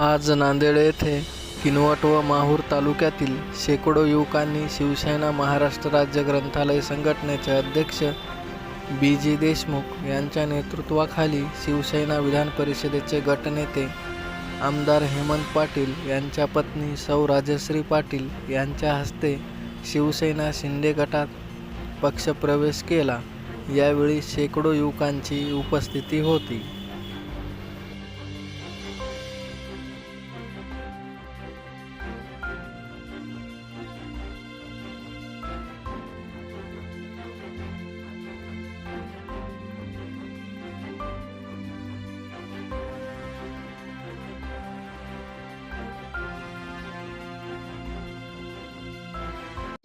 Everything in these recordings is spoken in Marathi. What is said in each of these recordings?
आज नांदेड येथे किनवट व माहूर तालुक्यातील शेकडो युवकांनी शिवसेना महाराष्ट्र राज्य ग्रंथालय संघटनेचे अध्यक्ष बी जी देशमुख यांच्या नेतृत्वाखाली शिवसेना विधान परिषदेचे गटनेते आमदार हेमंत पाटील यांच्या पत्नी सौ. राजश्री पाटील यांच्या हस्ते शिवसेना शिंदे गटात पक्षप्रवेश केला. यावेळी शेकडो युवकांची उपस्थिती होती.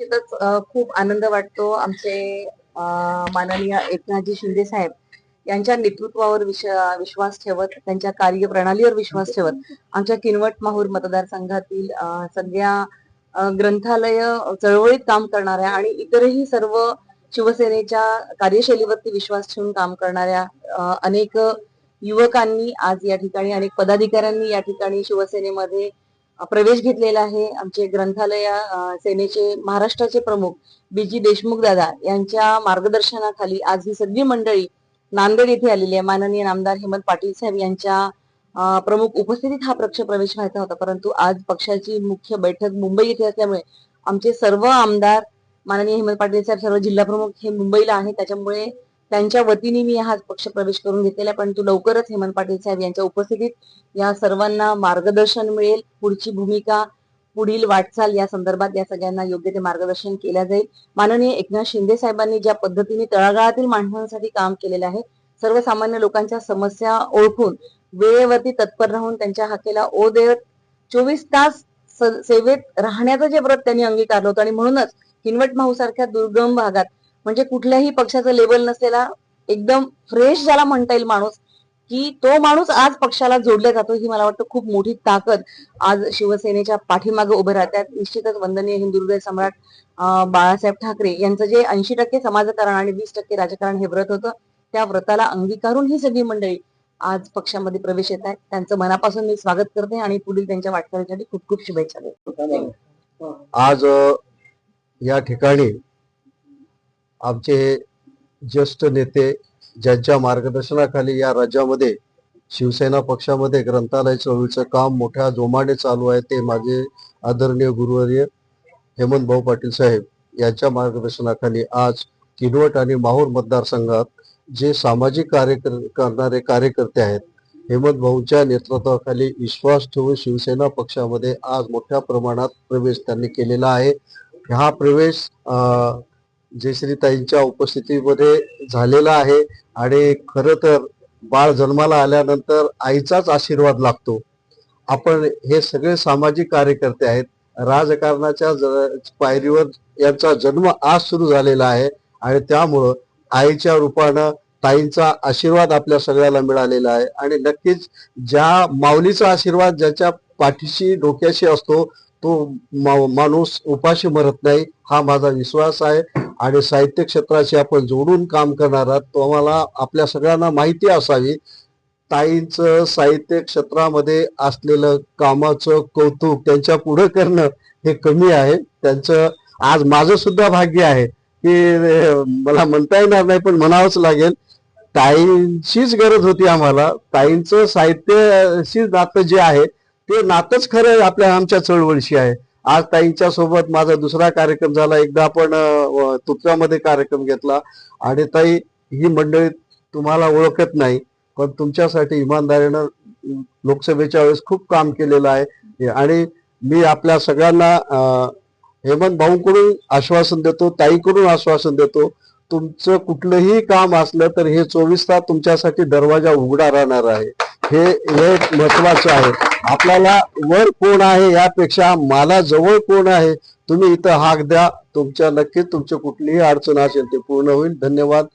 निश्चितच खूप आनंद वाटतो. आमचे माननीय एकनाथजी शिंदे साहेब यांच्या नेतृत्वावर विश्वास ठेवत त्यांच्या कार्यप्रणालीवर विश्वास ठेवत आमच्या किनवट माहूर मतदारसंघातील सगळ्या ग्रंथालय चळवळीत काम करणाऱ्या आणि इतरही सर्व शिवसेनेच्या कार्यशैलीवरती विश्वास ठेवून काम करणाऱ्या अनेक युवकांनी आज या ठिकाणी अनेक पदाधिकाऱ्यांनी या ठिकाणी शिवसेनेमध्ये प्रवेश घेतलेला आहे. आमचे ग्रंथालय सेनेचे महाराष्ट्राचे प्रमुख बी जी देशमुख दादा यांच्या मार्गदर्शनाखाली आज ही सगळी मंडळी नांदेड येथे आलेली आहे. माननीय नामदार हेमंत पाटील साहेब यांच्या प्रमुख उपस्थितीत हा पक्ष प्रवेश व्हायचा होता. परंतु आज पक्षाची मुख्य बैठक मुंबई येथे असल्यामुळे आमचे सर्व आमदार माननीय हेमंत पाटील साहेब सर्व जिल्हा प्रमुख हे मुंबईला आहेत. त्याच्यामुळे त्यांच्या वतीने मी हा पक्ष प्रवेश करून घेतलेला आहे. परंतु लवकरच हेमंत पाटील साहेब यांच्या उपस्थितीत या सर्वांना मार्गदर्शन मिळेल. पुढची भूमिका पुढील वाटचाल या संदर्भात या सगळ्यांना योग्य ते मार्गदर्शन केल्या जाईल. माननीय एकनाथ शिंदे साहेबांनी ज्या पद्धतीने तळागाळातील माणसांसाठी काम केलेलं आहे सर्वसामान्य लोकांच्या समस्या ओळखून वेळेवरती तत्पर राहून त्यांच्या हाकेला ओ देत चोवीस तास सेवेत राहण्याचं जे व्रत त्यांनी अंगीकारलं होतं आणि म्हणूनच हिनवट माहू सारख्या दुर्गम भागात म्हणजे कुठल्याही पक्षाचं लेबल नसलेला एकदम फ्रेश ज्याला म्हणता येईल माणूस की तो माणूस आज पक्षाला जोडला जातो ही मला वाटतं खूप मोठी ताकद. आज शिवसेनेच्या पाठीमागे उभे राहतात. निश्चितच वंदनीय हिंदुहृदय सम्राट बाळासाहेब ठाकरे यांचं जे ऐंशी टक्के समाजकारण आणि वीस टक्के राजकारण हे व्रत होतं त्या व्रताला अंगीकारून ही सगळी मंडळी आज पक्षामध्ये प्रवेश येत आहेत. त्यांचं मनापासून मी स्वागत करते आणि पुढील त्यांच्या वाटचालीसाठी खूप खूप शुभेच्छा देते. आज या ठिकाणी आमचे ज्येष्ठ नेते ज्यांच्या मार्गदर्शनाखाली या राज्यामध्ये शिवसेना पक्षामध्ये ग्रंथालय चळवळीचं काम मोठ्या जोमाने चालू आहे ते माझे आदरणीय गुरुवर्य हेमंत भाऊ पाटील साहेब यांच्या मार्गदर्शनाखाली आज किनवट आणि माहूर मतदारसंघात जे सामाजिक कार्य करणारे कार्यकर्ते आहेत हेमंत भाऊंच्या नेतृत्वाखाली विश्वास ठेवून शिवसेना पक्षामध्ये आज मोठ्या प्रमाणात प्रवेश त्यांनी केलेला आहे. हा प्रवेश जयश्रीताईंच्या उपस्थितीमध्ये झालेला आहे आणि खर तर बाळ जन्माला आल्यानंतर आईचाच आशीर्वाद लागतो. आपण हे सगळे सामाजिक कार्यकर्ते आहेत. राजकारणाच्या ज- पायरीवर यांचा जन्म आज सुरू झालेला आहे आणि त्यामुळं आईच्या रूपानं ताईंचा आशीर्वाद आपल्या सगळ्याला मिळालेला आहे आणि नक्कीच ज्या माऊलीचा आशीर्वाद ज्याच्या पाठीशी डोक्याशी असतो तो मा- माणूस उपाशी मरत नाही हा माझा विश्वास आहे. आणि साहित्य क्षेत्राशी आपण जोडून काम करणार आहात तो आम्हाला आपल्या सगळ्यांना माहिती असावी. ताईंचं साहित्य क्षेत्रामध्ये असलेलं कामाचं कौतुक त्यांच्या पुढं करणं हे कमी आहे. त्यांचं आज माझं सुद्धा भाग्य आहे की मला म्हणता येणार नाही पण म्हणावंच लागेल. ताईंचीच गरज होती आम्हाला. ताईंचं साहित्याशी नातं जे आहे ते नातंच खरं आपल्या आमच्या चळवळीशी आहे. आज ताईंच्या सोबत माझा दुसरा कार्यक्रम झाला. एकदा आपण अं, कार्यक्रम घेतला. आणि ताई ही मंडळी तुम्हाला ओळखत नाही पण तुमच्यासाठी इमानदारीनं लोकसभेच्या वेळेस खूप काम केलेलं आहे. आणि मी आपल्या सगळ्यांना हेमंत भाऊंकडून आश्वासन देतो ताईकडून आश्वासन देतो तुमचं कुठलंही काम असलं तर हे चोवीस तास तुमच्यासाठी दरवाजा उघडा राहणार आहे. हे हे महत्वाचं आहे. आपल्याला वर कोण आहे यापेक्षा मला जवळ कोण आहे तुम्ही इथं हाक द्या. तुमच्या नक्कीच तुमची कुठलीही अडचण असेल ते पूर्ण होईल. धन्यवाद.